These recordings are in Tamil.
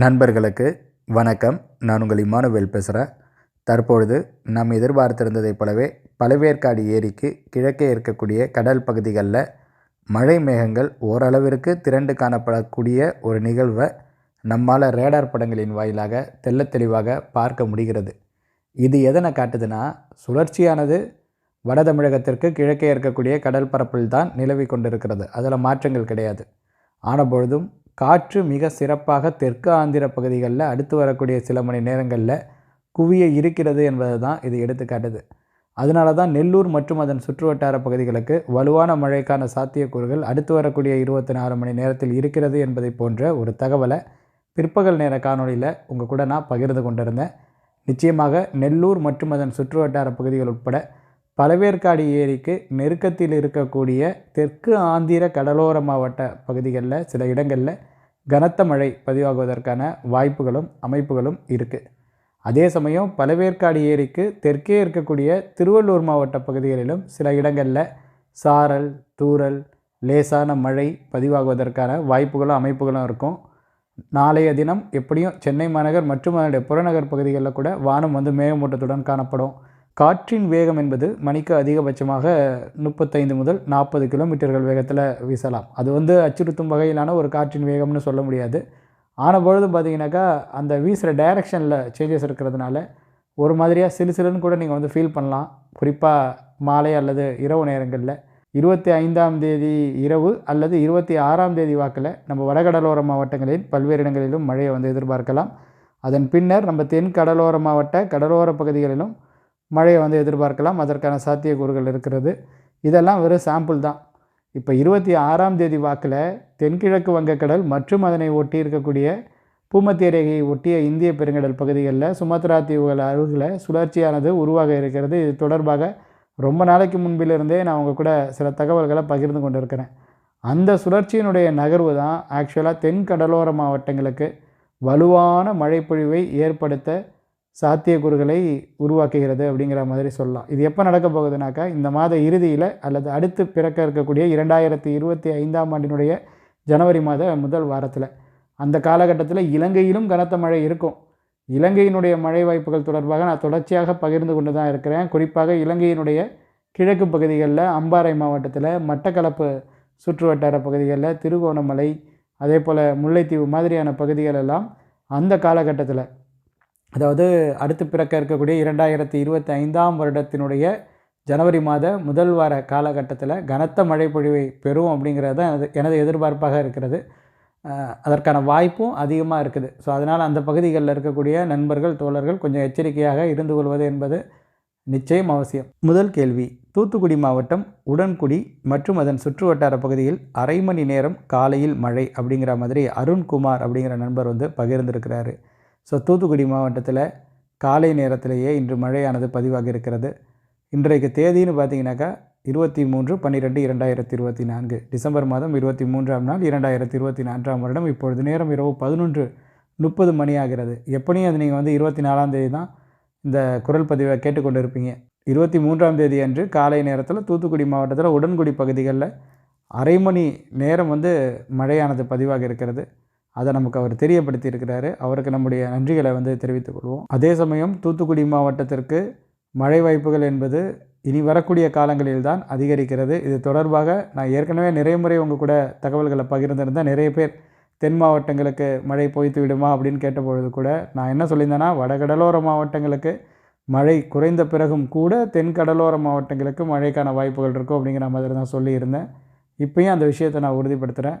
நண்பர்களுக்கு வணக்கம். நான் உங்கள் இமானுவேல் பேசுகிறேன் தற்பொழுது நாம் எதிர்பார்த்திருந்ததைப் போலவே பழவேற்காடு ஏரிக்கு கிழக்கே இருக்கக்கூடிய கடல் பகுதிகளில் மழை மேகங்கள் ஓரளவிற்கு திரண்டு காணப்படக்கூடிய ஒரு நிகழ்வை நம்மால் ரேடார் படங்களின் வாயிலாக தெள்ளத்தெளிவாக பார்க்க முடிகிறது. இது எதனை காட்டுதுன்னா சுழற்சியானது வட தமிழகத்திற்கு கிழக்கே இருக்கக்கூடிய கடல் பரப்பில் தான் நிலவி கொண்டிருக்கிறது. அதில் மாற்றங்கள் கிடையாது. ஆனபொழுதும் காற்று மிக சிறப்பாக தெற்கு ஆந்திர பகுதிகளில் அடுத்து வரக்கூடிய சில மணி நேரங்களில் குவிய இருக்கிறது என்பது தான் இது எடுத்துக்காட்டுது. அதனால தான் நெல்லூர் மற்றும் அதன் சுற்றுவட்டார பகுதிகளுக்கு வலுவான மழைக்கான சாத்தியக்கூறுகள் அடுத்து வரக்கூடிய இருபத்தி நாலு மணி நேரத்தில் இருக்கிறது என்பதை போன்ற ஒரு தகவலை பிற்பகல் நேர காணொளியில் உங்கள் கூட நான் பகிர்ந்து கொண்டிருந்தேன். நிச்சயமாக நெல்லூர் மற்றும் அதன் சுற்றுவட்டார பகுதிகள் உட்பட பழவேற்காடு ஏரிக்கு நெருக்கத்தில் இருக்கக்கூடிய தெற்கு ஆந்திர கடலோர மாவட்ட பகுதிகளில் சில இடங்களில் கனத்த மழை பதிவாகுவதற்கான வாய்ப்புகளும் அமைப்புகளும் இருக்குது அதே சமயம் பலவேற்காடு ஏரிக்கு தெற்கே இருக்கக்கூடிய திருவள்ளூர் மாவட்ட பகுதிகளிலும் சில இடங்களில் சாரல் தூறல் லேசான மழை பதிவாகுவதற்கான வாய்ப்புகளும் அமைப்புகளும் இருக்கும். நாளைய தினம் எப்படியும் சென்னை மாநகர் மற்றும் அதனுடைய புறநகர் பகுதிகளில் கூட வானம் வந்து மேகமூட்டத்துடன் காணப்படும். காற்றின் வேகம் என்பது மணிக்கு அதிகபட்சமாக முப்பத்தைந்து முதல் நாற்பது கிலோமீட்டர்கள் வேகத்தில் வீசலாம். அது வந்து அச்சுறுத்தும் வகையிலான ஒரு காற்றின் வேகம்னு சொல்ல முடியாது. ஆன பொழுது பார்த்தீங்கன்னாக்கா அந்த வீசுகிற டைரக்ஷனில் சேஞ்சஸ் இருக்கிறதுனால ஒரு மாதிரியாக சிறு சிலுன்னு கூட நீங்கள் வந்து ஃபீல் பண்ணலாம். குறிப்பாக மாலை அல்லது இரவு நேரங்களில். இருபத்தி ஐந்தாம் தேதி இரவு அல்லது இருபத்தி ஆறாம் தேதி வாக்கில் நம்ம வடகடலோர மாவட்டங்களில் பல்வேறு இடங்களிலும் மழையை வந்து எதிர்பார்க்கலாம். அதன் பின்னர் நம்ம தென் கடலோர மாவட்ட கடலோர பகுதிகளிலும் மழையை வந்து எதிர்பார்க்கலாம். அதற்கான சாத்தியக்கூறுகள் இருக்கிறது. இதெல்லாம் வெறும் சாம்பிள் தான். இப்போ இருபத்தி ஆறாம் தேதி வாக்கில் தென்கிழக்கு வங்கக்கடல் மற்றும் அதனை ஒட்டி இருக்கக்கூடிய பூமத்திய ரேகையை ஒட்டிய இந்திய பெருங்கடல் பகுதிகளில் சுமத்ரா தீவுகள் அருகில் சுழற்சியானது உருவாக இருக்கிறது. இது தொடர்பாக ரொம்ப நாளைக்கு முன்பிலிருந்தே நான் உங்கள் கூட சில தகவல்களை பகிர்ந்து கொண்டு இருக்கிறேன் அந்த சுழற்சியினுடைய நகர்வு தான் ஆக்சுவலாக தென் கடலோர மாவட்டங்களுக்கு வலுவான மழைப்பொழிவை ஏற்படுத்த சாத்தியக்கூறுகளை உருவாக்குகிறது அப்படிங்கிற மாதிரி சொல்லலாம். இது எப்போ நடக்க போகுதுனாக்கா இந்த மாத இறுதியில் அல்லது அடுத்து பிறக்க இருக்கக்கூடிய இரண்டாயிரத்தி இருபத்தி ஐந்தாம் ஆண்டினுடைய ஜனவரி மாத முதல் வாரத்தில். அந்த காலகட்டத்தில் இலங்கையிலும் கனத்த மழை இருக்கும். இலங்கையினுடைய மழை வாய்ப்புகள் தொடர்பாக நான் தொடர்ச்சியாக பகிர்ந்து கொண்டு தான் இருக்கிறேன். குறிப்பாக இலங்கையினுடைய கிழக்கு பகுதிகளில் அம்பாறை மாவட்டத்தில் மட்டக்களப்பு சுற்றுவட்டார பகுதிகளில் திருகோணமலை அதே போல் முல்லைத்தீவு மாதிரியான பகுதிகள் எல்லாம் அந்த காலகட்டத்தில் அதாவது அடுத்து பிறக்க இருக்கக்கூடிய இரண்டாயிரத்தி இருபத்தி ஐந்தாம் வருடத்தினுடைய ஜனவரி மாத முதல் வார காலகட்டத்தில் கனத்த மழை பொழிவை பெறும் அப்படிங்கிறது தான் எனது எனது எதிர்பார்ப்பாக இருக்கிறது. அதற்கான வாய்ப்பும் அதிகமாக இருக்குது. ஸோ அதனால் அந்த பகுதிகளில் இருக்கக்கூடிய நண்பர்கள் தோழர்கள் கொஞ்சம் எச்சரிக்கையாக இருந்து கொள்வது என்பது நிச்சயம் அவசியம். முதல் கேள்வி தூத்துக்குடி மாவட்டம் உடன்குடி மற்றும் அதன் சுற்றுவட்டார பகுதியில் அரை மணி நேரம் காலையில் மழை அப்படிங்கிற மாதிரி அருண்குமார் அப்படிங்கிற நண்பர் வந்து பகிர்ந்திருக்கிறாரு. ஸோ தூத்துக்குடி மாவட்டத்தில் காலை நேரத்திலேயே இன்று மழையானது பதிவாக இருக்கிறது. இன்றைக்கு தேதின்னு பார்த்தீங்கன்னாக்கா இருபத்தி மூன்று பன்னிரெண்டு இரண்டாயிரத்தி இருபத்தி நான்கு. டிசம்பர் மாதம் இருபத்தி மூன்றாம் நாள் இரண்டாயிரத்தி இருபத்தி நான்காம் வருடம். இப்பொழுது நேரம் இரவு பதினொன்று முப்பது மணி ஆகிறது. எப்படியும் அது நீங்கள் வந்து இருபத்தி நாலாம் தேதி தான் இந்த குரல் பதிவை கேட்டுக்கொண்டு இருப்பீங்க இருபத்தி மூன்றாம் தேதி அன்று காலை நேரத்தில் தூத்துக்குடி மாவட்டத்தில் உடன்குடி பகுதிகளில் அரை மணி நேரம் வந்து மழையானது பதிவாக இருக்கிறது. அதை நமக்கு அவர் தெரியப்படுத்தி இருக்கிறாரு அவருக்கு நம்முடைய நன்றிகளை வந்து தெரிவித்துக் கொள்வோம். அதே சமயம் தூத்துக்குடி மாவட்டத்திற்கு மழை வாய்ப்புகள் என்பது இனி வரக்கூடிய காலங்களில் தான் அதிகரிக்கிறது. இது தொடர்பாக நான் ஏற்கனவே நிறைய முறை உங்கள் கூட தகவல்களை பகிர்ந்திருந்தேன். நிறைய பேர் தென் மாவட்டங்களுக்கு மழை பொய்த்து விடுமா அப்படின்னு கேட்டபொழுது கூட நான் என்ன சொல்லியிருந்தேன்னா வடகடலோர மாவட்டங்களுக்கு மழை குறைந்த பிறகும் கூட தென் கடலோர மாவட்டங்களுக்கு மழைக்கான வாய்ப்புகள் இருக்கும் அப்படிங்கிற மாதிரி தான் சொல்லியிருந்தேன். இப்பயும் அந்த விஷயத்தை நான் உறுதிப்படுத்துகிறேன்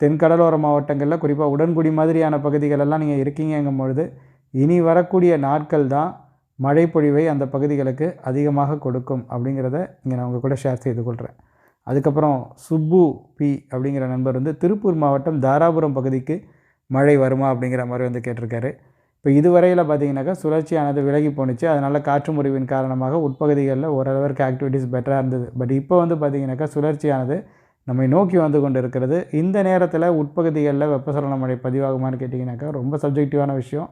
தென்கடலோர மாவட்டங்களில் குறிப்பாக உடன்குடி மாதிரியான பகுதிகளெல்லாம் நீங்கள் இருக்கீங்கங்கும் பொழுது இனி வரக்கூடிய நாட்கள் தான் மழைப்பொழிவை அந்த பகுதிகளுக்கு அதிகமாக கொடுக்கும் அப்படிங்கிறத இங்கே நான் உங்கள் கூட ஷேர் செய்து கொள்கிறேன். அதுக்கப்புறம் சுப்பு பி அப்படிங்கிற நண்பர் வந்து திருப்பூர் மாவட்டம் தாராபுரம் பகுதிக்கு மழை வருமா அப்படிங்கிற மாதிரி வந்து கேட்டிருக்காரு. இப்போ இதுவரையில் பார்த்தீங்கன்னாக்கா சுழற்சியானது விலகி போணுச்சு. அதனால் காற்று முறிவின் காரணமாக உட்பகுதிகளில் ஓரளவிற்கு ஆக்டிவிட்டீஸ் பெட்டராக இருந்தது. பட் இப்போ வந்து பார்த்திங்கனாக்கா சுழற்சியானது நம்மை நோக்கி வந்து கொண்டு இருக்கிறது இந்த நேரத்தில் உட்பகுதிகளில் வெப்பசலன மழை பதிவாகுமான்னு கேட்டிங்கனாக்கா ரொம்ப சப்ஜெக்டிவான விஷயம்.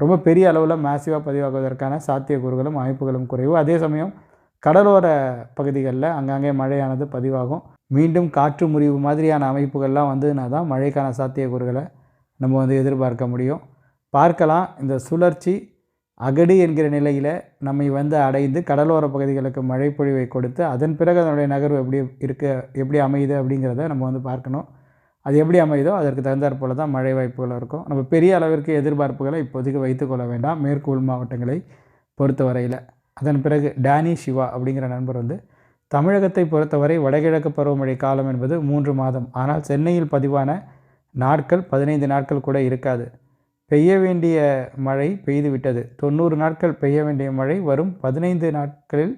ரொம்ப பெரிய அளவில் மேசிவாக பதிவாகுவதற்கான சாத்தியக்கூறுகளும் அமைப்புகளும் குறைவு. அதே சமயம் கடலோர பகுதிகளில் அங்கங்கே மழையானது பதிவாகும். மீண்டும் காற்று முறிவு மாதிரியான அமைப்புகள்லாம் வந்ததுனா தான் மழைக்கான சாத்தியக்கூறுகளை நம்ம வந்து எதிர்பார்க்க முடியும். பார்க்கலாம். இந்த சுழற்சி அகடு என்கிற நிலையில் நம்மை வந்து அடைந்து கடலோர பகுதிகளுக்கு மழை பொழிவை கொடுத்து அதன் பிறகு அதனுடைய நகர்வு எப்படி இருக்க எப்படி அமையுது அப்படிங்கிறத நம்ம வந்து பார்க்கணும். அது எப்படி அமையுதோ அதற்கு தகுந்தாற் போல தான் மழை வாய்ப்புகள் இருக்கும். நம்ம பெரிய அளவிற்கு எதிர்பார்ப்புகளை இப்போதைக்கு வைத்துக்கொள்ள வேண்டாம். மேற்கு உள் மாவட்டங்களை பொறுத்தவரையில். அதன் பிறகு டேனி சிவா அப்படிங்கிற நண்பர் வந்து தமிழகத்தை பொறுத்தவரை வடகிழக்கு பருவமழை காலம் என்பது மூன்று மாதம். ஆனால் சென்னையில் பதிவான நாட்கள் பதினைந்து நாட்கள் கூட இருக்காது. பெய்ய வேண்டிய மழை பெய்துவிட்டது. தொண்ணூறு நாட்கள் பெய்ய வேண்டிய மழை வரும் பதினைந்து நாட்களில்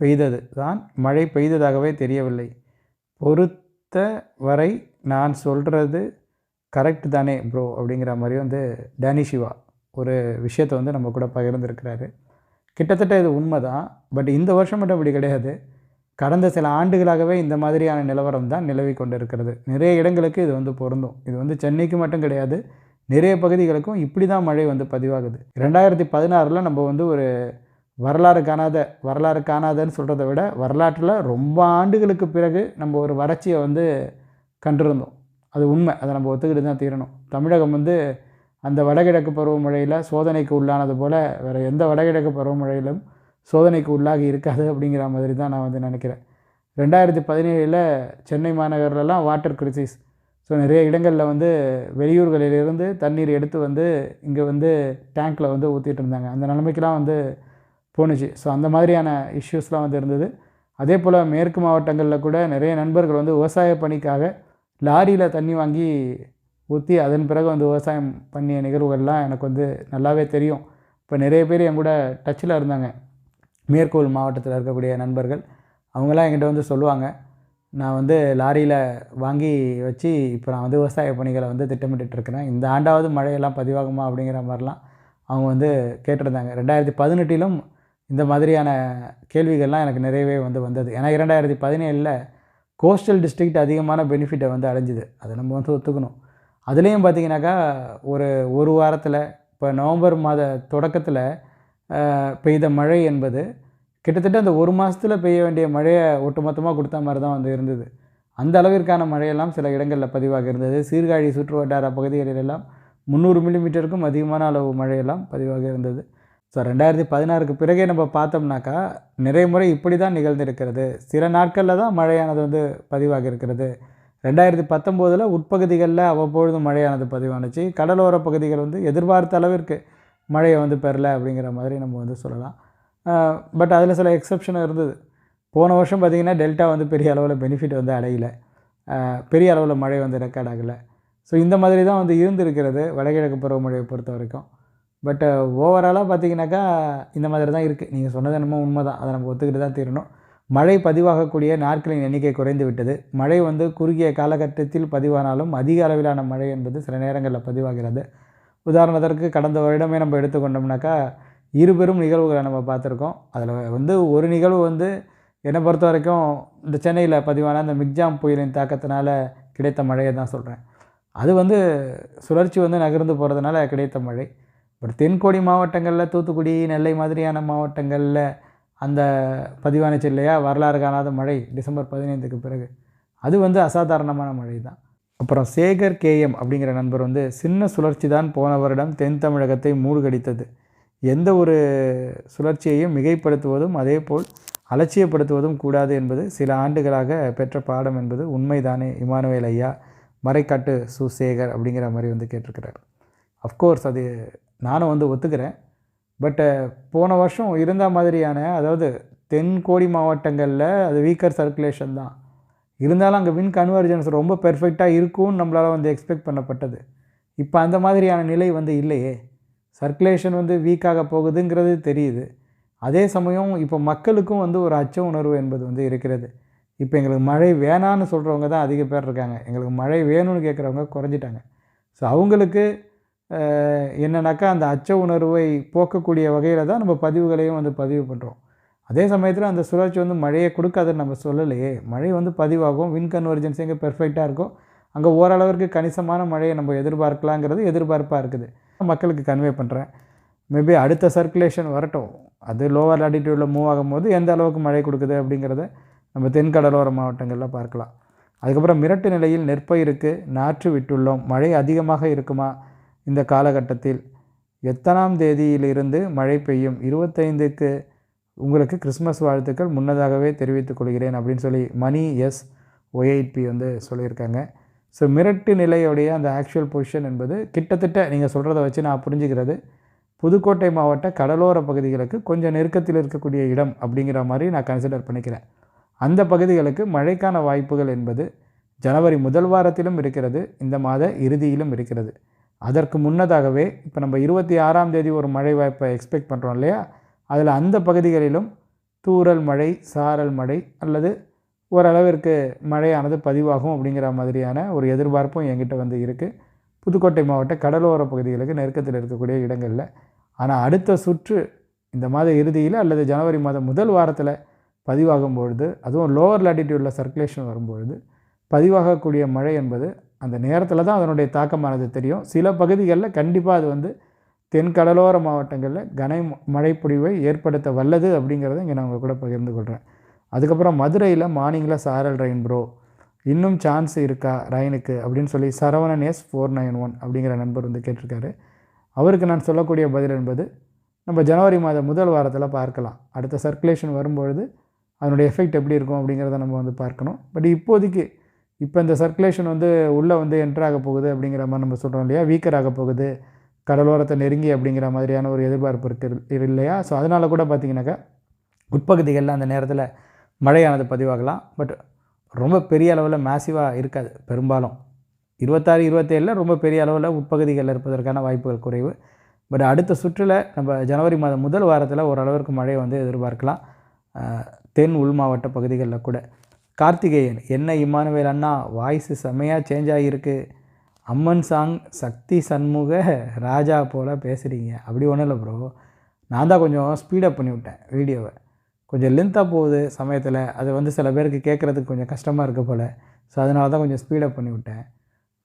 பெய்தது. தான் மழை பெய்ததாகவே தெரியவில்லை. பொறுத்த வரை நான் சொல்கிறது கரெக்ட் தானே ப்ரோ அப்படிங்கிற மாதிரி வந்து டேனி சிவா ஒரு விஷயத்தை வந்து நம்ம கூட பகிர்ந்துருக்கிறாரு. கிட்டத்தட்ட இது உண்மை தான் பட் இந்த வருஷம் மட்டும் அப்படி கிடையாது. கடந்த சில ஆண்டுகளாகவே இந்த மாதிரியான நிலவரம் தான் நிலவி கொண்டு இருக்கிறது நிறைய இடங்களுக்கு இது வந்து பொருந்தும். இது வந்து சென்னைக்கு மட்டும் கிடையாது. நிறைய பகுதிகளுக்கும் இப்படி தான் மழை வந்து பதிவாகுது. ரெண்டாயிரத்தி பதினாறில் நம்ம வந்து ஒரு வரலாறு காணாத வரலாறு காணாதன்னு சொல்கிறத விட வரலாற்றில் ரொம்ப ஆண்டுகளுக்கு பிறகு நம்ம ஒரு வறட்சியை வந்து கண்டிருந்தோம். அது உண்மை. அதை நம்ம ஒத்துக்கிட்டு தான் தீரணும். தமிழகம் வந்து அந்த வடகிழக்கு பருவமழையில் சோதனைக்கு உள்ளானது போல் வேறு எந்த வடகிழக்கு பருவமழையிலும் சோதனைக்கு உள்ளாகி இருக்காது அப்படிங்கிற மாதிரி தான் நான் வந்து நினைக்கிறேன். ரெண்டாயிரத்தி பதினேழில் சென்னை மாநகரிலலாம் வாட்டர் கிரிசிஸ் ஸோ நிறைய இடங்களில் வந்து வெளியூர்களிலிருந்து தண்ணீர் எடுத்து வந்து இங்கே வந்து டேங்க்கில் வந்து ஊற்றிட்டு இருந்தாங்க. அந்த நிலைமைக்கெலாம் வந்து போணுச்சு. ஸோ அந்த மாதிரியான இஷ்யூஸ்லாம் வந்து இருந்தது. அதே போல் மேற்கு மாவட்டங்களில் கூட நிறைய நண்பர்கள் வந்து விவசாய பணிக்காக லாரியில் தண்ணி வாங்கி ஊற்றி அதன் பிறகு வந்து விவசாயம் பண்ணிய நிகழ்வுகள்லாம் எனக்கு வந்து நல்லாவே தெரியும். இப்போ நிறைய பேர் என் கூட டச்சில் இருந்தாங்க. மேற்கோள் மாவட்டத்தில் இருக்கக்கூடிய நண்பர்கள். அவங்களாம் என்கிட்ட வந்து சொல்லுவாங்க. நான் வந்து லாரியில் வாங்கி வச்சு இப்போ நான் வந்து விவசாய பணிகளை வந்து திட்டமிட்டுருக்கிறேன் இந்த ஆண்டாவது மழையெல்லாம் பதிவாகுமா அப்படிங்கிற மாதிரிலாம் அவங்க வந்து கேட்டிருந்தாங்க. ரெண்டாயிரத்தி பதினெட்டிலும் இந்த மாதிரியான கேள்விகள்லாம் எனக்கு நிறையவே வந்து வந்தது. ஏன்னா இரண்டாயிரத்தி பதினேழில் கோஸ்டல் டிஸ்ட்ரிக்ட் அதிகமான பெனிஃபிட்டை வந்து அடைஞ்சிது. அதை நம்ம வந்து ஒத்துக்கணும். அதுலேயும் பார்த்திங்கனாக்கா ஒரு ஒரு வாரத்தில் இப்போ நவம்பர் மாத தொடக்கத்தில் பெய்த மழை என்பது கிட்டத்தட்ட அந்த ஒரு மாதத்தில் பெய்ய வேண்டிய மழையை ஒட்டுமொத்தமாக கொடுத்த மாதிரி தான் வந்து இருந்தது. அந்த அளவிற்கான மழையெல்லாம் சில இடங்களில் பதிவாக இருந்தது. சீர்காழி சுற்று வட்டார பகுதிகளிலெல்லாம் முந்நூறு மில்லிமீட்டருக்கும் அதிகமான அளவு மழையெல்லாம் பதிவாக இருந்தது. ஸோ ரெண்டாயிரத்தி பதினாறுக்கு பிறகே நம்ம பார்த்தோம்னாக்கா நிறைய முறை இப்படி தான் நிகழ்ந்திருக்கிறது. சில நாட்களில் தான் மழையானது வந்து பதிவாக இருக்கிறது. ரெண்டாயிரத்தி பத்தொம்போதில் உட்பகுதிகளில் அவ்வப்பொழுது மழையானது பதிவானுச்சு. கடலோர பகுதிகள் வந்து எதிர்பார்த்த அளவிற்கு மழையை வந்து பெறல அப்படிங்கிற மாதிரி நம்ம வந்து சொல்லலாம். பட் அதில் சில எக்ஸப்ஷனும் இருந்தது. போன வருஷம் பார்த்திங்கன்னா டெல்டா வந்து பெரிய அளவில் பெனிஃபிட் வந்து அடையலை. பெரிய அளவில் மழை வந்து ரெக்கார்ட் ஆகலை. ஸோ இந்த மாதிரி தான் வந்து இருந்திருக்கிறது வடகிழக்கு பருவமழையை பொறுத்த வரைக்கும். பட் ஓவராலாக பார்த்தீங்கன்னாக்கா இந்த மாதிரி தான் இருக்குது நீங்கள் சொன்னது என்னமோ உண்மை தான் அதை நம்ம ஒத்துக்கிட்டு தான் தீரணும். மழை பதிவாகக்கூடிய நாட்களின் எண்ணிக்கை குறைந்து விட்டது. மழை வந்து குறுகிய காலகட்டத்தில் பதிவானாலும் அதிக அளவிலான மழை என்பது சில நேரங்களில் பதிவாகிறது. உதாரணத்திற்கு கடந்த வருடமே நம்ம எடுத்துக்கொண்டோம்னாக்கா இருபெரும் நிகழ்வுகளை நம்ம பார்த்துருக்கோம். அதில் வந்து ஒரு நிகழ்வு வந்து என்னை பொறுத்த வரைக்கும் இந்த சென்னையில் பதிவான அந்த மிக்ஜாம் புயலின் தாக்கத்தினால கிடைத்த மழையை தான் சொல்கிறேன் அது வந்து சுழற்சி வந்து நகர்ந்து போகிறதுனால கிடைத்த மழை. பட் தென்கோடி மாவட்டங்களில் தூத்துக்குடி நெல்லை மாதிரியான மாவட்டங்களில் அந்த பதிவானுச்சு இல்லையா வரலாறு காணாத மழை டிசம்பர் பதினைந்துக்கு பிறகு. அது வந்து அசாதாரணமான மழை தான். அப்புறம் சேகர் கேஎம் அப்படிங்கிற நண்பர் வந்து சின்ன சுழற்சி தான் போன வருடம் தென் தமிழகத்தை மூழ்கடித்தது. எந்த ஒரு சுழற்சியையும் மிகைப்படுத்துவதும் அதேபோல் அலட்சியப்படுத்துவதும் கூடாது என்பது சில ஆண்டுகளாக பெற்ற பாடம் என்பது உண்மைதானே இமானுவேல் ஐயா? மறைக்காட்டு சுசேகர் அப்படிங்கிற மாதிரி வந்து கேட்டிருக்கிறார். அஃப்கோர்ஸ் அது நானும் வந்து ஒத்துக்கிறேன். பட்டு போன வருஷம் இருந்த மாதிரியான அதாவது தென்கோடி மாவட்டங்களில் அது வீக்கர் சர்க்குலேஷன் தான். இருந்தாலும் அங்கே வின் கன்வர்ஜன்ஸ் ரொம்ப பெர்ஃபெக்டாக இருக்கும்னு நம்மளால் வந்து எக்ஸ்பெக்ட் பண்ணப்பட்டது. இப்போ அந்த மாதிரியான நிலை வந்து இல்லையே. சர்க்குலேஷன் வந்து வீக்காக போகுதுங்கிறது தெரியுது. அதே சமயம் இப்போ மக்களுக்கும் வந்து ஒரு அச்ச உணர்வு என்பது வந்து இருக்கிறது. இப்போ எங்களுக்கு மழை வேணான்னு சொல்கிறவங்க தான் அதிக பேர் இருக்காங்க. எங்களுக்கு மழை வேணும்னு கேட்குறவங்க குறைஞ்சிட்டாங்க. ஸோ அவங்களுக்கு என்னன்னாக்கா அந்த அச்ச உணர்வை போக்கக்கூடிய வகையில் தான் நம்ம பதிவுகளையும் வந்து பதிவு பண்ணுறோம் அதே சமயத்தில் அந்த சுழற்சி வந்து மழையை கொடுக்காதுன்னு நம்ம சொல்லலையே. மழை வந்து பதிவாகும். வின் கன்வர்ஜென்ஸ் எங்கே பெர்ஃபெக்டாக இருக்கும். அங்கே ஓரளவிற்கு கணிசமான மழையை நம்ம எதிர்பார்க்கலாங்கிறது எதிர்பார்ப்பாக இருக்குது. மக்களுக்கு கன்வே பண்ணுறேன் மேபி அடுத்த சர்க்குலேஷன் வரட்டும். அது லோவர் ஆட்டிடியூடில் மூவ் ஆகும்போது எந்த அளவுக்கு மழை கொடுக்குது அப்படிங்கிறத நம்ம தென்கடலோர மாவட்டங்களில் பார்க்கலாம். அதுக்கப்புறம் மிரட்டு நிலையில் நெற்பயிருக்கு நாற்று விட்டுள்ளோம். மழை அதிகமாக இருக்குமா? இந்த காலகட்டத்தில் எத்தனாம் தேதியிலிருந்து மழை பெய்யும்? இருபத்தைந்துக்கு உங்களுக்கு கிறிஸ்மஸ் வாழ்த்துக்கள் முன்னதாகவே தெரிவித்துக் கொள்கிறேன் அப்படின்னு சொல்லி மணி எஸ் ஒய்ஐபி வந்து சொல்லியிருக்காங்க. ஸோ மிரட்டு நிலையுடைய அந்த ஆக்சுவல் பொசிஷன் என்பது கிட்டத்தட்ட நீங்கள் சொல்கிறத வச்சு நான் புரிஞ்சுக்கிறது. புதுக்கோட்டை மாவட்ட கடலோர பகுதிகளுக்கு கொஞ்சம் நெருக்கத்தில் இருக்கக்கூடிய இடம் அப்படிங்கிற மாதிரி நான் கன்சிடர் பண்ணிக்கிறேன். அந்த பகுதிகளுக்கு மழைக்கான வாய்ப்புகள் என்பது ஜனவரி முதல் வாரத்திலும் இருக்கிறது இந்த மாத இறுதியிலும் இருக்கிறது. அதற்கு முன்னதாகவே இப்போ நம்ம இருபத்தி ஆறாம் தேதி ஒரு மழை வாய்ப்பை எக்ஸ்பெக்ட் பண்ணுறோம் இல்லையா? அதில் அந்த பகுதிகளிலும் தூரல் மழை சாரல் மழை அல்லது ஓரளவிற்கு மழையானது பதிவாகும் அப்படிங்கிற மாதிரியான ஒரு எதிர்பார்ப்பும் என்கிட்ட வந்து இருக்குது புதுக்கோட்டை மாவட்ட கடலோர பகுதிகளுக்கு நெருக்கத்தில் இருக்கக்கூடிய இடங்களில். ஆனால் அடுத்த சுற்று இந்த மாத இறுதியில் அல்லது ஜனவரி மாதம் முதல் வாரத்தில் பதிவாகும் பொழுது அதுவும் லோவர் லாட்டிடியூடில் சர்க்குலேஷன் வரும்பொழுது பதிவாகக்கூடிய மழை என்பது அந்த நேரத்தில் தான் அதனுடைய தாக்கமானது தெரியும். சில பகுதிகளில் கண்டிப்பாக அது வந்து தென் கடலோர மாவட்டங்களில் கன மழைப்பொழிவை ஏற்படுத்த வல்லது அப்படிங்கிறத இங்கே நான் உங்கள் கூட பகிர்ந்து கொள்கிறேன் அதுக்கப்புறம் மதுரையில் மார்னிங்கில் சாரல் ரெயின் ப்ரோ இன்னும் சான்ஸ் இருக்கா ரெயினுக்கு? அப்படின்னு சொல்லி Saravanan S four nine one அப்படிங்கிற நண்பர் வந்து கேட்டிருக்காரு. அவருக்கு நான் சொல்லக்கூடிய பதில் என்பது நம்ம ஜனவரி மாதம் முதல் வாரத்தில் பார்க்கலாம். அடுத்த சர்க்குலேஷன் வரும்பொழுது அதனுடைய எஃபெக்ட் எப்படி இருக்கும் அப்படிங்கிறத நம்ம வந்து பார்க்கணும். பட் இப்போதைக்கு இப்போ இந்த சர்க்குலேஷன் வந்து உள்ளே வந்து என்ட்ராக போகுது அப்படிங்கிற மாதிரி நம்ம சொல்கிறோம் இல்லையா? வீக்கர் ஆக போகுது. கடலோரத்தை நெருங்கி அப்படிங்கிற மாதிரியான ஒரு எதிர்பார்ப்பு இருக்குது இல்லையா? ஸோ அதனால் கூட பார்த்திங்கனாக்கா உட்பகுதிகளில் அந்த நேரத்தில் மழையானது பதிவாகலாம் பட் ரொம்ப பெரிய அளவில் மேசிவாக இருக்காது பெரும்பாலும். இருபத்தாறு இருபத்தேழில் ரொம்ப பெரிய அளவில் உட்பகுதிகளில் இருப்பதற்கான வாய்ப்புகள் குறைவு. பட் அடுத்த சுற்றில் நம்ம ஜனவரி மாதம் முதல் வாரத்தில் ஓரளவிற்கு மழையை வந்து எதிர்பார்க்கலாம். தென் உள் மாவட்ட பகுதிகளில் கூட. கார்த்திகேயன் என்ன இம்மானுவேல் அண்ணா வாய்ஸ் செம்மையாக சேஞ்ச் ஆகியிருக்கு. அம்மன் சாங் சக்தி சண்முக ராஜா போல் பேசுகிறீங்க அப்படி ஒன்றும் இல்லை ப்ரோ நான் தான் கொஞ்சம் ஸ்பீடப் பண்ணி விட்டேன் வீடியோவை. கொஞ்சம் லென்த்தாக போகுது சமயத்தில். அது வந்து சில பேருக்கு கேட்குறதுக்கு கொஞ்சம் கஷ்டமாக இருக்க போல். ஸோ அதனால தான் கொஞ்சம் ஸ்பீடப் பண்ணி விட்டேன்.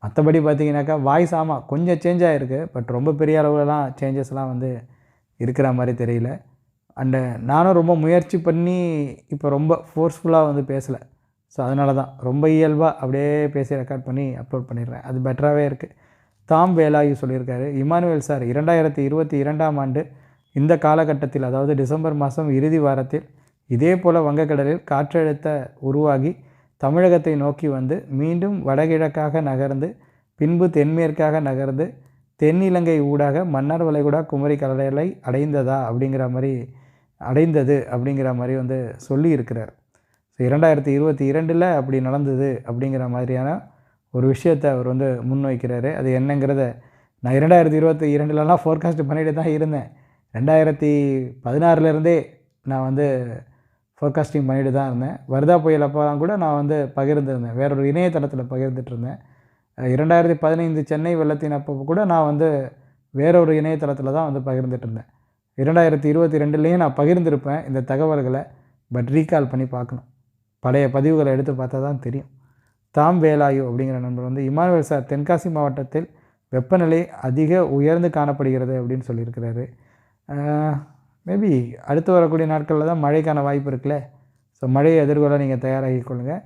மற்றபடி பார்த்தீங்கன்னாக்கா வாய்ஸ் ஆமாம் கொஞ்சம் சேஞ்ச் ஆகிருக்கு பட் ரொம்ப பெரிய அளவுலலாம் சேஞ்சஸ்லாம் வந்து இருக்கிற மாதிரி தெரியல. அண்டு நானும் ரொம்ப முயற்சி பண்ணி இப்போ ரொம்ப ஃபோர்ஸ்ஃபுல்லாக வந்து பேசலை. ஸோ அதனால தான் ரொம்ப இயல்பாக அப்படியே பேசி ரெக்கார்ட் பண்ணி அப்லோட் பண்ணிடுறேன். அது பெட்டராகவே இருக்குது தாம் வேலாயு சொல்லியிருக்காரு இமானுவேல் சார் இரண்டாயிரத்தி இருபத்தி இரண்டாம் ஆண்டு இந்த காலகட்டத்தில் அதாவது டிசம்பர் மாதம் இறுதி வாரத்தில் இதே போல் வங்கக்கடலில் காற்றழுத்த உருவாகி தமிழகத்தை நோக்கி வந்து மீண்டும் வடகிழக்காக நகர்ந்து பின்பு தென்மேற்காக நகர்ந்து தென்னிலங்கை ஊடாக மன்னார் வளைகுடா குமரி கடலை அடைந்ததா அப்படிங்கிற மாதிரி அடைந்தது அப்படிங்கிற மாதிரி வந்து சொல்லியிருக்கிறார். ஸோ இரண்டாயிரத்தி இருபத்தி இரண்டில் அப்படி நடந்தது அப்படிங்கிற மாதிரியான ஒரு விஷயத்தை அவர் வந்து முன்வைக்கிறாரு. அது என்னங்கிறத நான் இரண்டாயிரத்தி இருபத்தி இரண்டுலலாம் ஃபோர்காஸ்ட் பண்ணிட்டு தான் இருந்தேன். ரெண்டாயிரத்தி பதினாறுலேருந்தே நான் வந்து ஃபோர்காஸ்டிங் பண்ணிட்டு தான் இருந்தேன். வருதா புயல் அப்போலாம் கூட நான் வந்து பகிர்ந்துருந்தேன். வேறொரு இணையதளத்தில் பகிர்ந்துட்டு இருந்தேன் இரண்டாயிரத்தி பதினைந்து சென்னை வெள்ளத்தின் அப்போ கூட நான் வந்து வேறொரு இணையதளத்தில் தான் வந்து பகிர்ந்துட்டு இருந்தேன் இரண்டாயிரத்தி இருபத்தி ரெண்டுலேயும் நான் பகிர்ந்திருப்பேன் இந்த தகவல்களை பட் ரீகால் பண்ணி பார்க்கணும். பழைய பதிவுகளை எடுத்து பார்த்தா தான் தெரியும். தாம் வேலாயு அப்படிங்கிற நண்பர் வந்து இமானுவேல் சார் தென்காசி மாவட்டத்தில் வெப்பநிலை அதிக உயர்ந்து காணப்படுகிறது அப்படின்னு சொல்லியிருக்கிறாரு. மேபி அடுத்து வரக்கூடிய நாட்களில் தான் மழைக்கான வாய்ப்பு இருக்குல்ல? ஸோ மழையை எதிர்கொள்ள நீங்கள் தயாராகி கொள்ளுங்கள்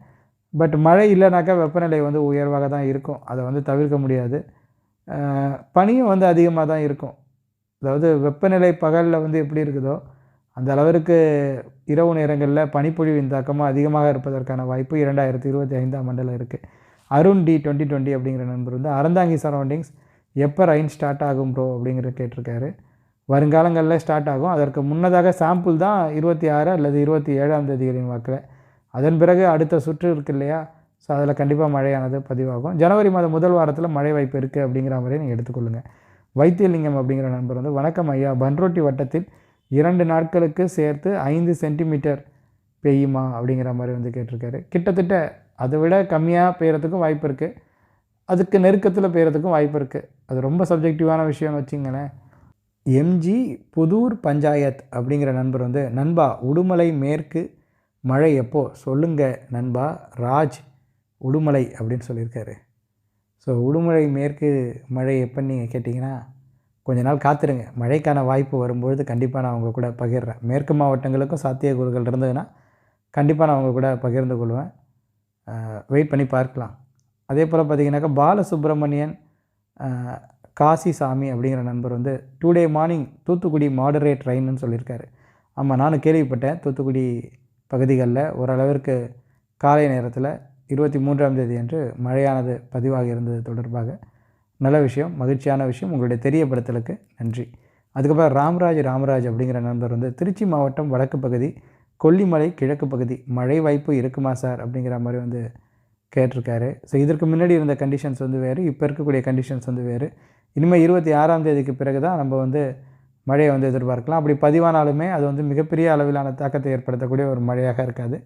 பட் மழை இல்லைனாக்கா வெப்பநிலை வந்து உயர்வாக தான் இருக்கும். அதை வந்து தவிர்க்க முடியாது. பனியும் வந்து அதிகமாக தான் இருக்கும். அதாவது வெப்பநிலை பகலில் வந்து எப்படி இருக்குதோ அந்த அளவிற்கு இரவு நேரங்களில் பனிப்பொழிவின் தாக்கமாக அதிகமாக இருப்பதற்கான வாய்ப்பு இரண்டாயிரத்தி இருபத்தி ஐந்தாம் ஆண்டில் இருக்குது அருண் டி டுவெண்ட்டி டுவெண்ட்டி அப்படிங்கிற நண்பர் வந்து அறந்தாங்கி சரௌண்டிங்ஸ் எப்போ ரைன் ஸ்டார்ட் ஆகும் ப்ரோ அப்படிங்கிற கேட்டிருக்காரு. வருங்காலங்களில் ஸ்டார்ட் ஆகும். அதற்கு முன்னதாக சாம்பிள் தான் இருபத்தி ஆறு அல்லது இருபத்தி ஏழாம் தேதிகளின் வாக்கில். அதன் பிறகு அடுத்த சுற்று இருக்கு இல்லையா? ஸோ அதில் கண்டிப்பாக மழையானது பதிவாகும். ஜனவரி மாதம் முதல் வாரத்தில் மழை வாய்ப்பு இருக்குது அப்படிங்கிற மாதிரி நீங்கள் எடுத்துக்கொள்ளுங்கள் வைத்தியலிங்கம் அப்படிங்கிற நண்பர் வந்து வணக்கம் ஐயா. பன்ரோட்டி வட்டத்தில் இரண்டு நாட்களுக்கு சேர்த்து ஐந்து சென்டிமீட்டர் பெய்யுமா? அப்படிங்கிற மாதிரி வந்து கேட்டிருக்காரு. கிட்டத்தட்ட அதை விட கம்மியாக பெய்கிறதுக்கும் வாய்ப்பு இருக்குது அதுக்கு நெருக்கத்தில் பெய்கிறதுக்கும் வாய்ப்பு இருக்குது அது ரொம்ப சப்ஜெக்டிவான விஷயம்னு வச்சிங்களேன். எம்ஜி புதூர் பஞ்சாயத் அப்படிங்கிற நண்பர் வந்து நண்பா உடுமலை மேற்கு மழை எப்போ? சொல்லுங்க நண்பா ராஜ் உடுமலை அப்படின்னு சொல்லியிருக்காரு. ஸோ உடுமலை மேற்கு மழை எப்போன்னு நீங்கள் கேட்டிங்கன்னா கொஞ்ச நாள் காத்துருங்க. மழைக்கான வாய்ப்பு வரும்பொழுது கண்டிப்பாக நான் அவங்க கூட பகிர்றேன். மேற்கு மாவட்டங்களுக்கும் சாத்தியக்கூறுகள் இருந்ததுன்னா கண்டிப்பாக நான் அவங்க கூட பகிர்ந்து கொள்வேன். வெயிட் பண்ணி பார்க்கலாம். அதே போல் பார்த்தீங்கன்னாக்கா பாலசுப்ரமணியன் காசி சாமி அப்படிங்கிற நண்பர் வந்து today morning Thoothukudi moderate ட்ரெயின்னு சொல்லியிருக்காரு. ஆமாம் நானும் கேள்விப்பட்டேன். தூத்துக்குடி பகுதிகளில் ஓரளவிற்கு காலை நேரத்தில் இருபத்தி மூன்றாம் தேதி அன்று மழையானது பதிவாகி இருந்தது தொடர்பாக. நல்ல விஷயம் மகிழ்ச்சியான விஷயம். உங்களுடைய தெரியப்படுத்தலுக்கு நன்றி. அதுக்கப்புறம் ராம்ராஜ் ராமராஜ் அப்படிங்கிற நண்பர் வந்து திருச்சி மாவட்டம் வடக்கு பகுதி கொல்லிமலை கிழக்கு பகுதி மழை வாய்ப்பு இருக்குமா சார்? அப்படிங்கிற மாதிரி வந்து கேட்டிருக்காரு. ஸோ இதற்கு முன்னாடி இருந்த கண்டிஷன்ஸ் வந்து வேறு இப்போ இருக்கக்கூடிய கண்டிஷன்ஸ் வந்து வேறு. இனிமேல் இருபத்தி ஆறாம் தேதிக்கு பிறகு தான் நம்ம வந்து மழையை வந்து எதிர்பார்க்கலாம். அப்படி பதிவானாலுமே அது வந்து மிகப்பெரிய அளவிலான தாக்கத்தை ஏற்படுத்தக்கூடிய ஒரு மழையாக இருக்காது.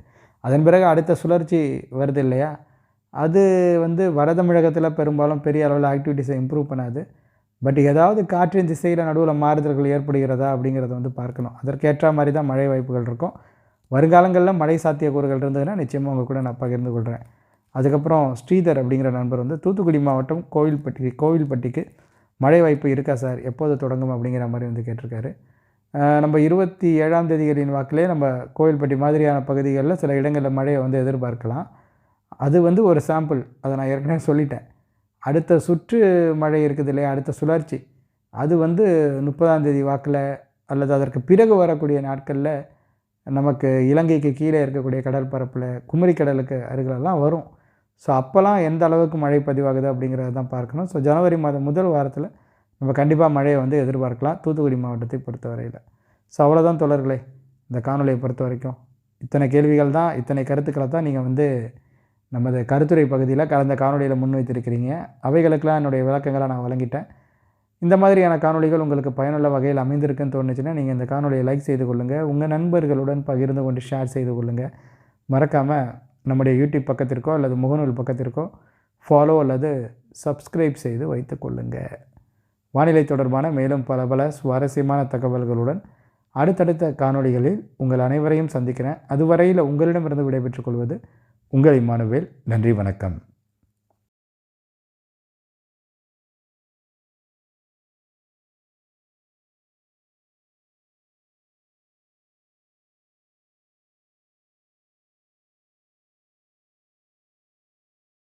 அதன் பிறகு அடுத்த சுழற்சி வருது இல்லையா? அது வந்து வட தமிழகத்தில் பெரும்பாலும் பெரிய அளவில் ஆக்டிவிட்டிஸை இம்ப்ரூவ் பண்ணாது. பட் ஏதாவது காற்றின் திசையில் நடுவில் மாறுதல்கள் ஏற்படுகிறதா அப்படிங்கிறத வந்து பார்க்கணும். அதற்கேற்ற மாதிரி தான் மழை வாய்ப்புகள் இருக்கும். வருங்காலங்களில் மழை சாத்தியக்கூறுகள் இருந்ததுன்னா நிச்சயமாக உங்கள் கூட நான் பகிர்ந்து கொள்கிறேன் அதுக்கப்புறம் ஸ்ரீதர் அப்படிங்கிற நண்பர் வந்து தூத்துக்குடி மாவட்டம் கோவில்பட்டி கோவில்பட்டிக்கு மழை வாய்ப்பு இருக்கா சார்? எப்போது தொடங்கும் அப்படிங்கிற மாதிரி வந்து கேட்டிருக்காரு. நம்ம இருபத்தி ஏழாம் தேதிகளின் வாக்கிலே நம்ம கோவில்பட்டி மாதிரியான பகுதிகளில் சில இடங்களில் மழையை வந்து எதிர்பார்க்கலாம். அது வந்து ஒரு சாம்பிள். அதை நான் ஏற்கனவே சொல்லிட்டேன். அடுத்த சுற்று மழை இருக்குது இல்லையா? அடுத்த சுழற்சி. அது வந்து முப்பதாம் தேதி வாக்கில் அல்லது அதற்கு பிறகு வரக்கூடிய நாட்களில் நமக்கு இலங்கைக்கு கீழே இருக்கக்கூடிய கடல் பரப்பில் குமரி கடலுக்கு அருகிலெல்லாம் வரும். ஸோ அப்போல்லாம் எந்த அளவுக்கு மழை பதிவாகுது அப்படிங்கிறத தான் பார்க்கணும். ஸோ ஜனவரி மாதம் முதல் வாரத்தில் நம்ம கண்டிப்பாக மழையை வந்து எதிர்பார்க்கலாம் தூத்துக்குடி மாவட்டத்தை பொறுத்தவரையில். ஸோ அவ்வளோதான் தொடர்களே இந்த காணொலியை பொறுத்த வரைக்கும். இத்தனை கேள்விகள் தான் இத்தனை கருத்துக்களை தான் நீங்கள் வந்து நமது கருத்துரை பகுதியில் கடந்த காணொலியில் முன்வைத்திருக்கிறீங்க. அவைகளுக்கெல்லாம் என்னுடைய விளக்கங்களை நான் வழங்கிட்டேன். இந்த மாதிரியான காணொளிகள் உங்களுக்கு பயனுள்ள வகையில் அமைந்திருக்குன்னு தோணுச்சுன்னா நீங்கள் இந்த காணொலியை லைக் செய்து கொள்ளுங்கள் உங்கள் நண்பர்களுடன் பகிர்ந்து கொண்டு ஷேர் செய்து கொள்ளுங்கள் மறக்காமல் நம்முடைய யூடியூப் பக்கத்திற்கோ அல்லது முகநூல் பக்கத்திற்கோ ஃபாலோ அல்லது சப்ஸ்கிரைப் செய்து வைத்து கொள்ளுங்கள். வானிலை தொடர்பான மேலும் பல பல சுவாரஸ்யமான தகவல்களுடன் அடுத்தடுத்த காணொளிகளில் உங்கள் அனைவரையும் சந்திக்கிறேன். அதுவரையில் உங்களிடமிருந்து விடைபெற்றுக் கொள்வது உங்கள் இம்மானுவேல். நன்றி வணக்கம்.